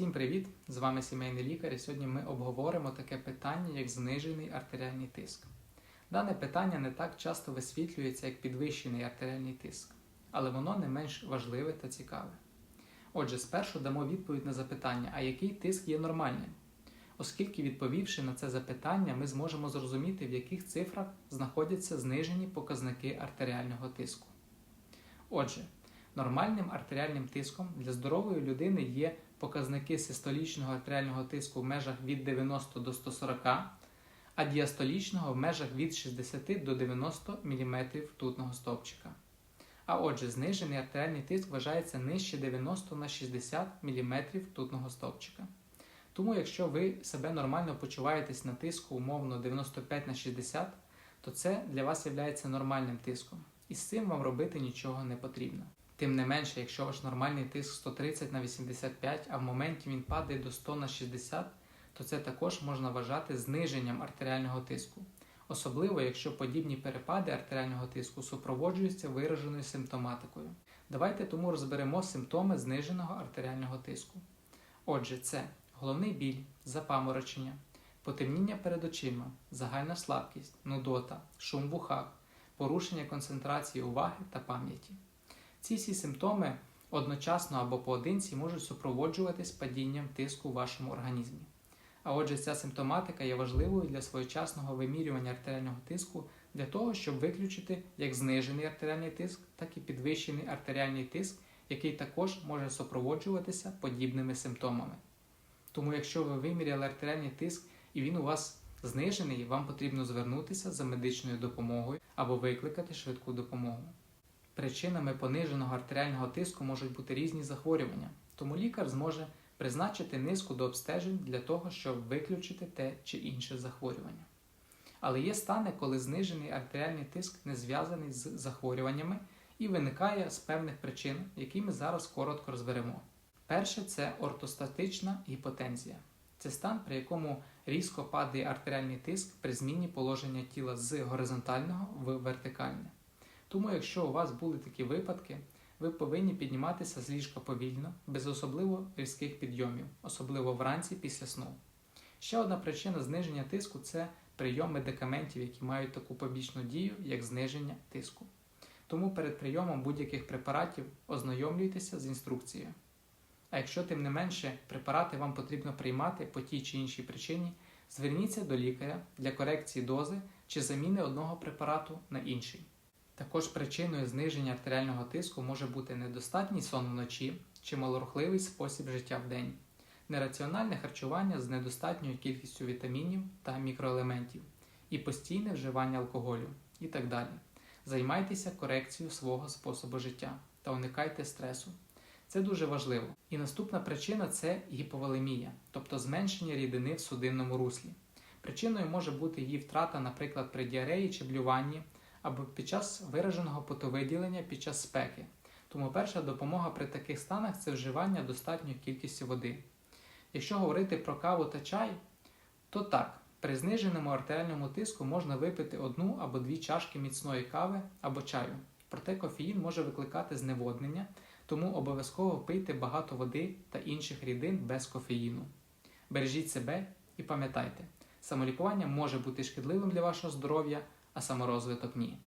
Всім привіт! З вами сімейний лікар. І сьогодні ми обговоримо таке питання, як знижений артеріальний тиск. Дане питання не так часто висвітлюється, як підвищений артеріальний тиск, але воно не менш важливе та цікаве. Отже, спершу дамо відповідь на запитання, а який тиск є нормальним? Оскільки, відповівши на це запитання, ми зможемо зрозуміти, в яких цифрах знаходяться знижені показники артеріального тиску. Отже, нормальним артеріальним тиском для здорової людини є показники систолічного артеріального тиску в межах від 90 до 140, а діастолічного в межах від 60 до 90 мм ртутного стовпчика. А отже, знижений артеріальний тиск вважається нижче 90 на 60 мм ртутного стовпчика. Тому, якщо ви себе нормально почуваєтесь на тиску умовно 95 на 60, то це для вас є нормальним тиском, і з цим вам робити нічого не потрібно. Тим не менше, якщо ваш нормальний тиск 130 на 85, а в моменті він падає до 100 на 60, то це також можна вважати зниженням артеріального тиску. Особливо, якщо подібні перепади артеріального тиску супроводжуються вираженою симптоматикою. Давайте тому розберемо симптоми зниженого артеріального тиску. Отже, це головний біль, запаморочення, потемніння перед очима, загальна слабкість, нудота, шум в ухах, порушення концентрації уваги та пам'яті. Ці всі симптоми одночасно або поодинці можуть супроводжуватись падінням тиску у вашому організмі. А отже, ця симптоматика є важливою для своєчасного вимірювання артеріального тиску для того, щоб виключити як знижений артеріальний тиск, так і підвищений артеріальний тиск, який також може супроводжуватися подібними симптомами. Тому, якщо ви виміряли артеріальний тиск і він у вас знижений, вам потрібно звернутися за медичною допомогою або викликати швидку допомогу. Причинами пониженого артеріального тиску можуть бути різні захворювання, тому лікар зможе призначити низку до обстежень для того, щоб виключити те чи інше захворювання. Але є стани, коли знижений артеріальний тиск не зв'язаний з захворюваннями і виникає з певних причин, які ми зараз коротко розберемо. Перше це ортостатична гіпотензія. Це стан, при якому різко падає артеріальний тиск при зміні положення тіла з горизонтального в вертикальне. Тому, якщо у вас були такі випадки, ви повинні підніматися з ліжка повільно, без особливо різких підйомів, особливо вранці після сну. Ще одна причина зниження тиску це прийом медикаментів, які мають таку побічну дію, як зниження тиску. Тому перед прийомом будь-яких препаратів ознайомлюйтеся з інструкцією. А якщо тим не менше препарати вам потрібно приймати по тій чи іншій причині, зверніться до лікаря для корекції дози чи заміни одного препарату на інший. Також причиною зниження артеріального тиску може бути недостатній сон вночі чи малорухливий спосіб життя в день, нераціональне харчування з недостатньою кількістю вітамінів та мікроелементів, і постійне вживання алкоголю і так далі. Займайтеся корекцією свого способу життя та уникайте стресу. Це дуже важливо. І наступна причина це гіповолемія, тобто зменшення рідини в судинному руслі. Причиною може бути її втрата, наприклад, при діареї чи блюванні або під час вираженого потовиділення під час спеки. Тому перша допомога при таких станах це вживання достатньої кількості води. Якщо говорити про каву та чай, то так, при зниженому артеріальному тиску можна випити одну або дві чашки міцної кави або чаю. Проте кофеїн може викликати зневоднення, тому обов'язково пийте багато води та інших рідин без кофеїну. Бережіть себе і пам'ятайте, самолікування може бути шкідливим для вашого здоров'я, а саморозвиток ні.